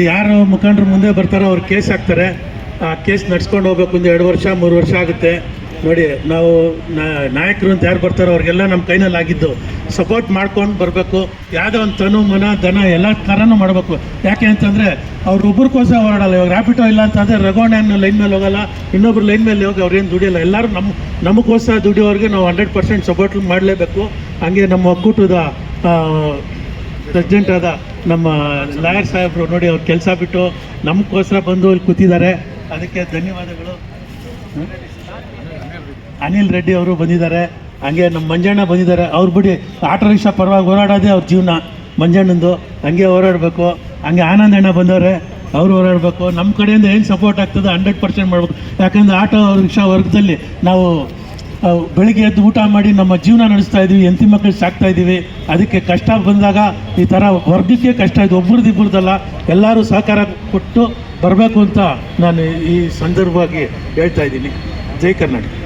ಯಾರು ಮುಖಂಡರು ಮುಂದೆ ಬರ್ತಾರೋ ಅವ್ರು ಕೇಸ್ ಹಾಕ್ತಾರೆ. ಆ ಕೇಸ್ ನಡ್ಸ್ಕೊಂಡು ಹೋಗ್ಬೇಕು ಒಂದು ಎರಡು ವರ್ಷ, ಮೂರು ವರ್ಷ ಆಗುತ್ತೆ. ನೋಡಿ, ನಾವು ನಾಯಕರು ಅಂತ ಯಾರು ಬರ್ತಾರೋ ಅವ್ರಿಗೆಲ್ಲ ನಮ್ಮ ಕೈನಲ್ಲಿ ಆಗಿದ್ದು ಸಪೋರ್ಟ್ ಮಾಡ್ಕೊಂಡು ಬರಬೇಕು. ಯಾವುದೋ ಒಂದು ತನು, ಮನ ದನ ಎಲ್ಲ ಥರನೂ ಮಾಡಬೇಕು. ಯಾಕೆ ಅಂತಂದರೆ ಅವ್ರು ಒಬ್ರಿಗೋಸ್ಕರ ಹೊರಡಲ್ಲ. ಇವಾಗ ರ್ಯಾಪಿಟೋ ಇಲ್ಲ ಅಂತಂದರೆ ರಗೋಣೆಯನ್ನು ಲೈನ್ ಮೇಲೆ ಹೋಗಲ್ಲ, ಇನ್ನೊಬ್ರು ಲೈನ್ ಮೇಲೆ ಹೋಗಿ ಅವ್ರೇನು ದುಡಿಯಲ್ಲ. ಎಲ್ಲರೂ ನಮ್ಮ ನಮಗೋಸ್ಕರ ದುಡಿಯೋರಿಗೆ ನಾವು ಹಂಡ್ರೆಡ್ ಪರ್ಸೆಂಟ್ ಸಪೋರ್ಟ್ ಮಾಡಲೇಬೇಕು. ಹಂಗೆ ನಮ್ಮ ಒಕ್ಕೂಟದ ಪ್ರೆಸಿಡೆಂಟ್ ಆದ ನಮ್ಮ ಲಾಯರ್ ಸಾಹೇಬರು ನೋಡಿ ಅವ್ರು ಕೆಲಸ ಬಿಟ್ಟು ನಮಗೋಸ್ಕರ ಬಂದು ಇಲ್ಲಿ ಕೂತಿದ್ದಾರೆ. ಅದಕ್ಕೆ ಧನ್ಯವಾದಗಳು. ಅನಿಲ್ ರೆಡ್ಡಿ ಅವರು ಬಂದಿದ್ದಾರೆ. ಹಂಗೆ ನಮ್ಮ ಮಂಜಣ್ಣ ಬಂದಿದ್ದಾರೆ. ಅವ್ರು ಬಿಡಿ ಆಟೋ ರಿಕ್ಷಾ ಪರವಾಗಿ ಹೋರಾಡೋದೇ ಅವ್ರ ಜೀವನ ಮಂಜಣ್ಣಂದು. ಹಂಗೆ ಹೋರಾಡಬೇಕು. ಹಂಗೆ ಆನಂದ್ ಅಣ್ಣ ಬಂದವ್ರೆ, ಅವ್ರು ಹೋರಾಡಬೇಕು. ನಮ್ಮ ಕಡೆಯಿಂದ ಏನು ಸಪೋರ್ಟ್ ಆಗ್ತದೆ ಹಂಡ್ರೆಡ್ ಪರ್ಸೆಂಟ್ ಮಾಡಬೇಕು. ಯಾಕಂದರೆ ಆಟೋ ರಿಕ್ಷಾ ವರ್ಗದಲ್ಲಿ ನಾವು ಬೆಳಿಗ್ಗೆ ಎದ್ದು ಊಟ ಮಾಡಿ ನಮ್ಮ ಜೀವನ ನಡೆಸ್ತಾ ಇದ್ದೀವಿ ಎಂತಿ ಮಕ್ಕಳು ಸಾಕ್ತಾ ಇದ್ದೀವಿ ಅದಕ್ಕೆ ಕಷ್ಟ ಬಂದಾಗ ಈ ಥರ ವರ್ಗಕ್ಕೆ ಕಷ್ಟ ಇದೆ ಒಬ್ರದ್ದು ಇಬ್ಬರದಲ್ಲ ಎಲ್ಲರೂ ಸಹಕಾರ ಕೊಟ್ಟು ಬರಬೇಕು ಅಂತ ನಾನು ಈ ಸಂದರ್ಭವಾಗಿ ಹೇಳ್ತಾ ಇದ್ದೀನಿ. ಜೈ ಕರ್ನಾಟಕ.